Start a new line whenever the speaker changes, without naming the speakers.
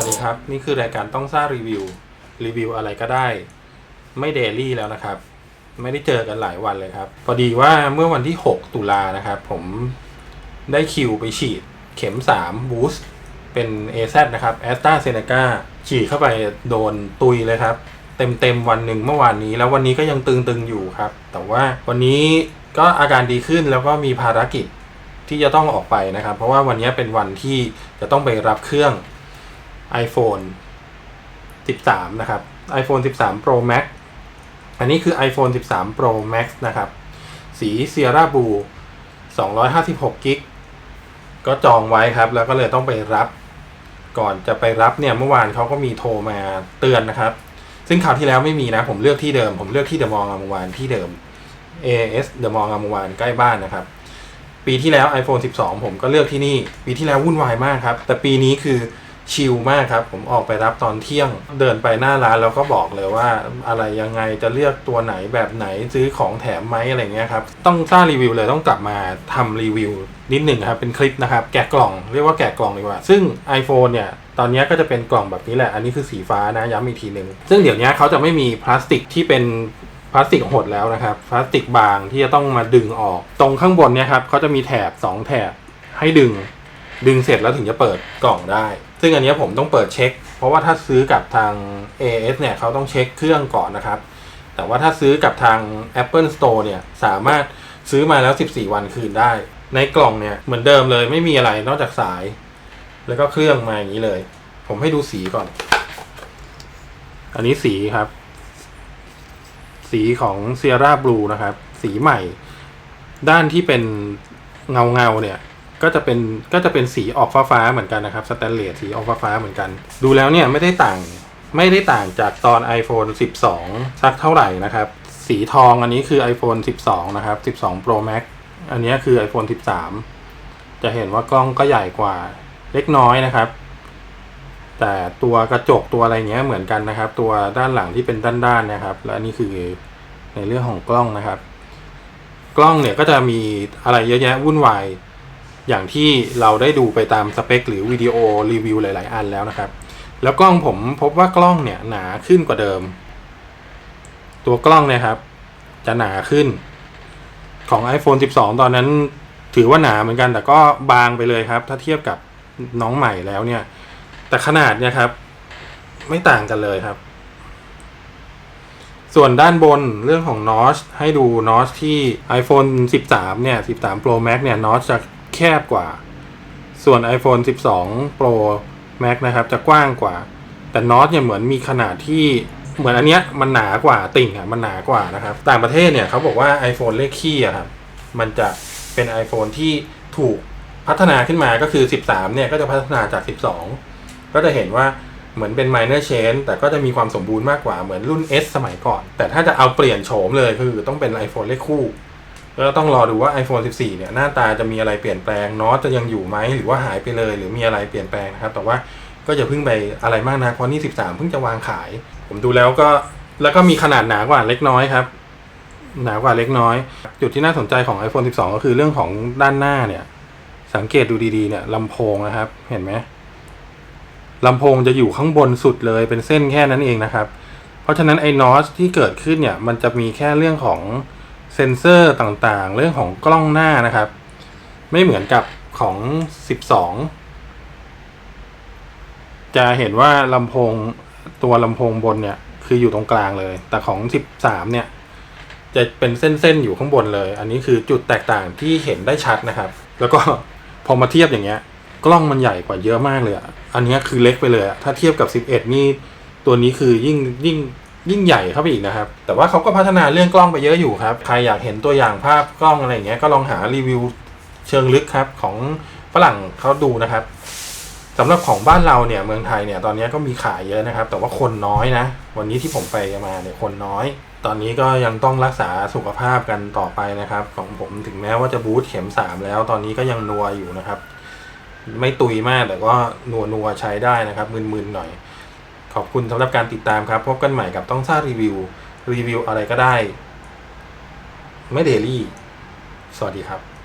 วัสดีครับ นี่คือรายการต้องซ่ารีวิว รีวิวอะไรก็ได้ ไม่เดลี่แล้วนะครับ ไม่ได้เจอกันหลายวันเลยครับ พอดีว่าเมื่อวันที่ 6 ตุลานะครับ ผมได้คิวไปฉีดเข็ม 3 บูสต์เป็น AZ นะครับแอสตราเซเนกาฉีดเข้าไปโดนตุยเลยครับ เต็มเต็มๆวันหนึ่งเมื่อวานนี้ แล้ววันนี้ก็ยังตึงๆอยู่ครับ แต่ว่าวันนี้ก็อาการดีขึ้นแล้วก็มีภารกิจที่จะต้องออกไปนะครับ เพราะว่าวันนี้เป็นวันที่จะต้องไปรับเครื่อง iPhone 13 นะครับ iPhone 13 Pro Max อันนี้คือ iPhone 13 Pro Max นะครับ สี Sierra Blue 256กิกก็จองไว้ครับ แล้วก็เลยต้องไปรับ ก่อนจะไปรับเนี่ยเมื่อวานเขาก็มีโทรมาเตือนนะครับ ซึ่งคราวที่แล้วไม่มีนะ ผมเลือกที่เดิม ผมเลือกที่เดอะมองามวานที่เดิม AS เดอะมองามวานใกล้บ้านนะครับ ปีที่แล้ว iPhone 12 ผมก็เลือกที่นี่ ปีที่แล้ววุ่นวายมากครับ แต่ปีนี้คือ ชิลมากครับ ผมออกไปรับตอนเที่ยง เดินไปหน้าร้านแล้วก็บอกเลยว่า อะไรยังไงจะเลือกตัวไหนแบบไหนซื้อของแถมไหมอะไรเงี้ยครับ ต้องสร้างรีวิวเลยต้องกลับมาทำรีวิวนิดหนึ่งครับ เป็นคลิปนะครับ แกะกล่องเรียกว่าแกะกล่องดีกว่า ซึ่ง iPhone เนี่ยตอนนี้ก็จะเป็นกล่องแบบนี้แหละ อันนี้คือสีฟ้านะย้ำอีกทีหนึ่งซึ่งเดี๋ยวนี้เขาจะไม่มีพลาสติกที่เป็นพลาสติกหดแล้วนะครับ พลาสติกบางที่จะต้องมาดึงออก ตรงข้างบนเนี่ยครับเขาจะมีแถบ 2 แถบให้ดึง ดึงเสร็จแล้วถึงจะเปิดกล่องได้ ซึ่งอันนี้ผมต้องเปิดเช็ค เพราะว่าถ้าซื้อกับทาง AS เนี่ยเขาต้องเช็คเครื่องก่อนนะครับ แต่ว่าถ้าซื้อกับทาง Apple Store เนี่ยสามารถซื้อมาแล้ว 14 วันคืนได้ ในกล่องเนี่ยเหมือนเดิมเลยไม่มีอะไรนอกจากสาย แล้วก็เครื่องมาอย่างนี้เลย ผมให้ดูสีก่อน อันนี้สีครับ สีของ Sierra Blue นะครับ สีใหม่ ด้านที่เป็นเงาเงาเนี่ย ก็จะเป็นก็จะเป็นสีออกฟ้าฟ้าๆเหมือนกันนะครับสแตนเลสสีออกฟ้าฟ้าๆเหมือนกัน ดูแล้วเนี่ยไม่ได้ต่างไม่ได้ต่างจากตอน iPhone 12 สักเท่าไหร่นะครับ สีทองอันนี้คือ iPhone 12 นะครับ 12 Pro Max อันนี้คือ iPhone 13 จะเห็นว่ากล้องก็ใหญ่กว่าเล็กน้อยนะครับ แต่ตัวกระจกตัวอะไรเงี้ยเหมือนกันนะครับ ตัวด้านหลังที่เป็นด้านๆนะครับ และนี่คือในเรื่องของกล้องนะครับ กล้องเนี่ยก็จะมีอะไรเยอะแยะวุ่นวาย อย่างที่เราได้ดูไปตามสเปคหรือวิดีโอรีวิวหลาย ๆ อันแล้วนะครับ แล้วกล้องผมพบว่ากล้องเนี่ยหนาขึ้นกว่าเดิม ตัวกล้องเนี่ยครับ จะหนาขึ้น ของ iPhone 12 ตอนนั้นถือว่าหนาเหมือนกันแต่ก็บางไปเลยครับ ถ้าเทียบกับน้องใหม่แล้วเนี่ย แต่ขนาดเนี่ยครับ ไม่ต่างกันเลยครับ ส่วนด้านบนเรื่องของ notch ให้ดู notch ที่ iPhone 13 เนี่ย 13 Pro Max เนี่ย notch จะ แคบกว่า ส่วน iPhone 12 Pro Max นะครับ จะกว้างกว่า แต่ notch เนี่ยเหมือนมีขนาดที่เหมือนอันเนี้ยมันหนากว่าติ่งอะมันหนากว่านะครับ ต่างประเทศเนี่ยเขาบอกว่า iPhone เลขขี้อะครับมันจะเป็น iPhone ที่ถูกพัฒนาขึ้นมาก็คือ 13 เนี่ยก็จะพัฒนาจาก 12 ก็จะเห็นว่าเหมือนเป็น minor change แต่ก็จะมีความสมบูรณ์มากกว่าเหมือนรุ่น S สมัยก่อน แต่ถ้าจะเอาเปลี่ยนโฉมเลยคือต้องเป็น iPhone เลขคู่ แล้วต้องรอดูว่า iPhone 14 เนี่ยหน้าตาจะมีอะไรเปลี่ยนแปลงน็อตจะยังอยู่ไหมหรือว่าหายไปเลย หรือมีอะไรเปลี่ยนแปลงนะครับ แต่ว่าก็จะเพิ่งไปอะไรมากนะเพราะนี่13 เพิ่งจะวางขาย ผมดูแล้วก็แล้วก็มีขนาดหนากว่าเล็กน้อยครับ หนากว่าเล็กน้อย จุดที่น่าสนใจของ iPhone 12 ก็คือเรื่องของด้านหน้าเนี่ย สังเกตดูดีๆเนี่ยลำโพงนะครับ เห็นไหมลำโพงจะอยู่ข้างบนสุดเลยเป็นเส้นแค่นั้นเองนะครับ เพราะฉะนั้นไอ้นอสที่เกิดขึ้นเนี่ยมันจะมีแค่เรื่องของ เซนเซอร์ต่างๆ เรื่องของกล้องหน้านะครับ ไม่เหมือนกับของ 12 จะเห็นว่าลำโพงตัวลำโพงบนเนี่ย คืออยู่ตรงกลางเลย แต่ของ 13 เนี่ย จะเป็นเส้นๆอยู่ข้างบนเลย อันนี้คือจุดแตกต่างที่เห็นได้ชัดนะครับ แล้วก็พอมาเทียบอย่างเงี้ย กล้องมันใหญ่กว่าเยอะมากเลยอะอันนี้คือเล็กไปเลย ถ้าเทียบกับ 11 นี่ตัวนี้คือยิ่งยิ่ง ยิ่งใหญ่เข้าไปอีกนะครับ แต่ว่าเขาก็พัฒนาเรื่องกล้องไปเยอะอยู่ครับ ใครอยากเห็นตัวอย่างภาพกล้องอะไรอย่างเงี้ยก็ลองหารีวิวเชิงลึกครับของฝรั่งเขาดูนะครับสำหรับของบ้านเราเนี่ยเมืองไทยเนี่ยตอนนี้ก็มีขายเยอะนะครับ แต่ว่าคนน้อยนะ วันนี้ที่ผมไปมาเนี่ยคนน้อย ตอนนี้ก็ยังต้องรักษาสุขภาพกันต่อไปนะครับ ของผมถึงแม้ว่าจะบูทเข็มสามแล้ว ตอนนี้ก็ยังนัวอยู่นะครับ ไม่ตุยมากแต่ก็นัวนัวใช้ได้นะครับมึนๆหน่อย ขอบคุณสำหรับการติดตามครับ พบกันใหม่กับต้องซ่ารีวิว รีวิวอะไรก็ได้ ไม่เดลี่ สวัสดีครับ